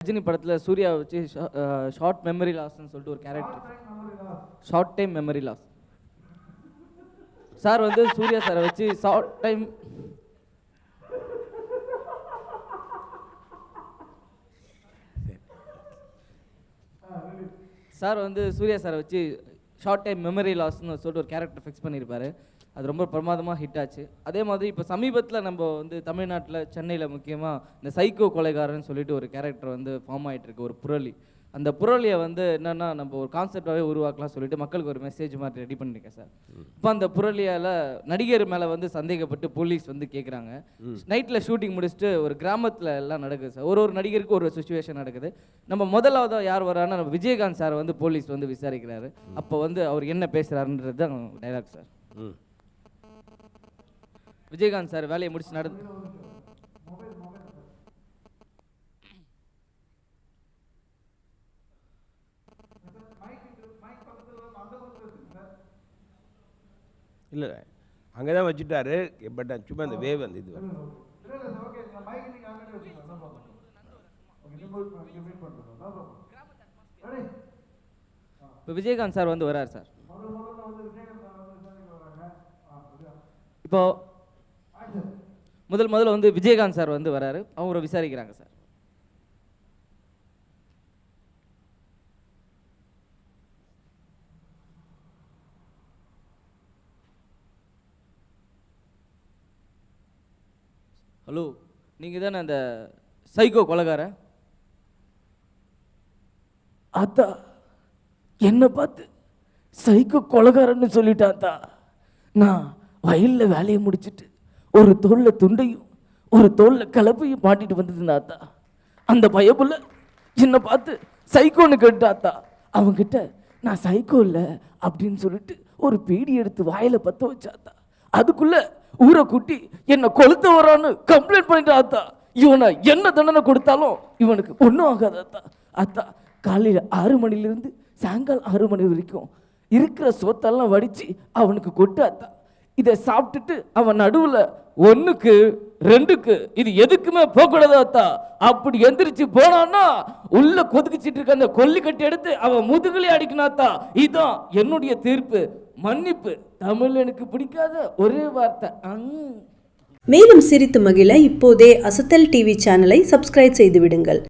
ரஜினி படத்தில் சூர்யா வச்சு short memory லாஸ்ன்னு சொல்லிட்டு ஒரு character short time memory loss sir வந்து சூர்யா சாரை வச்சு ஷார்ட் டைம் சார் வந்து சூர்யா சாரை வச்சு ஷார்ட் டைம் மெமரி லாஸ்னு சொல்லிட்டு ஒரு கேரக்டர் ஃபிக்ஸ் பண்ணியிருப்பாரு அது ரொம்ப பிரமாதமாக ஹிட் ஆச்சு. அதே மாதிரி இப்போ சமீபத்தில் நம்ம வந்து தமிழ்நாட்டில் சென்னையில் முக்கியமாக இந்த சைக்கோ கொலைகாரன் சொல்லிட்டு ஒரு கேரக்டர் வந்து ஃபார்ம் ஆயிட்டு இருக்கு ஒரு புரளி. அந்த புரளியை வந்து என்னன்னா நம்ம ஒரு கான்செப்டாகவே உருவாக்கலாம் சொல்லிட்டு மக்களுக்கு ஒரு மெசேஜ் மாதிரி ரெடி பண்ணிருக்கேன் சார். இப்போ அந்த புரளியால் நடிகர் மேலே வந்து சந்தேகப்பட்டு போலீஸ் வந்து கேட்குறாங்க நைட்டில் ஷூட்டிங் முடிச்சுட்டு ஒரு கிராமத்தில் எல்லாம் நடக்குது சார். ஒரு ஒரு நடிகருக்கு ஒரு சுச்சுவேஷன் நடக்குது. நம்ம முதலாவதாக யார் வரான்னா நம்ம விஜயகாந்த் சார் வந்து போலீஸ் வந்து விசாரிக்கிறாரு. அப்போ வந்து அவர் என்ன பேசுகிறாருன்றது தான் டைலாக் சார் விஜயகாந்த் சார் வேலையை முடிச்சு நடந்து இல்லை அங்கே தான் வச்சுட்டாரு பட் சும்மா அந்த வேவ் அந்த இது. இப்போ விஜயகாந்த் சார் வந்து வரார் சார் இப்போ முதல் முதல்ல வந்து விஜயகாந்த் சார் வந்து வராரு. அவரை விசாரிக்கிறாங்க சார். ஹலோ நீங்கள் தானே அந்த சைக்கோ கொலகார அத்தா என்னை பார்த்து சைக்கோ கொலகாரன்னு சொல்லிட்டாத்தா நான் வயலில் வேலையை முடிச்சுட்டு ஒரு தோளில் துண்டையும் ஒரு தோளில் கலப்பையும் மாட்டிட்டு அத்தா அந்த பயபுல என்னை பார்த்து சைக்கோன்னு கேட்டாத்தா அவங்கிட்ட நான் சைக்கோ இல்லை அப்படின்னு சொல்லிட்டு ஒரு பீடி எடுத்து வாயில் பற்ற வச்சாத்தா அதுக்குள்ளே ஊரை கூட்டி என்னை கொளுத்த வரான்னு கம்ப்ளைண்ட் பண்ணிட்டாத்தா இவனை என்ன தண்டனை கொடுத்தாலும் இவனுக்கு ஒன்றும் ஆகாதாத்தா அத்தா காலையில் ஆறு மணிலேருந்து சாயங்காலம் ஆறு மணி வரைக்கும் இருக்கிற சோத்தெல்லாம் வடித்து அவனுக்கு கொட்டாத்தா இதை சாப்பிட்டுட்டு அவன் நடுவில் ஒன்றுக்கு ரெண்டுக்கு இது எதுக்குமே போகக்கூடாதாத்தா அப்படி எந்திரிச்சு போனான்னா உள்ள கொதிக்கிச்சிட்டு இருக்க அந்த கொல்லி கட்டி எடுத்து அவன் முதுகலே அடிக்கணாத்தா இதுதான் என்னுடைய தீர்ப்பு. மன்னிப்பு. தமிழ் எனக்கு பிடிக்காத ஒரே வார்த்தை. மேலும் சிரித்து மகிழ இப்போதே அசத்தல் டிவி சேனலை சப்ஸ்கிரைப் செய்து விடுங்கள்.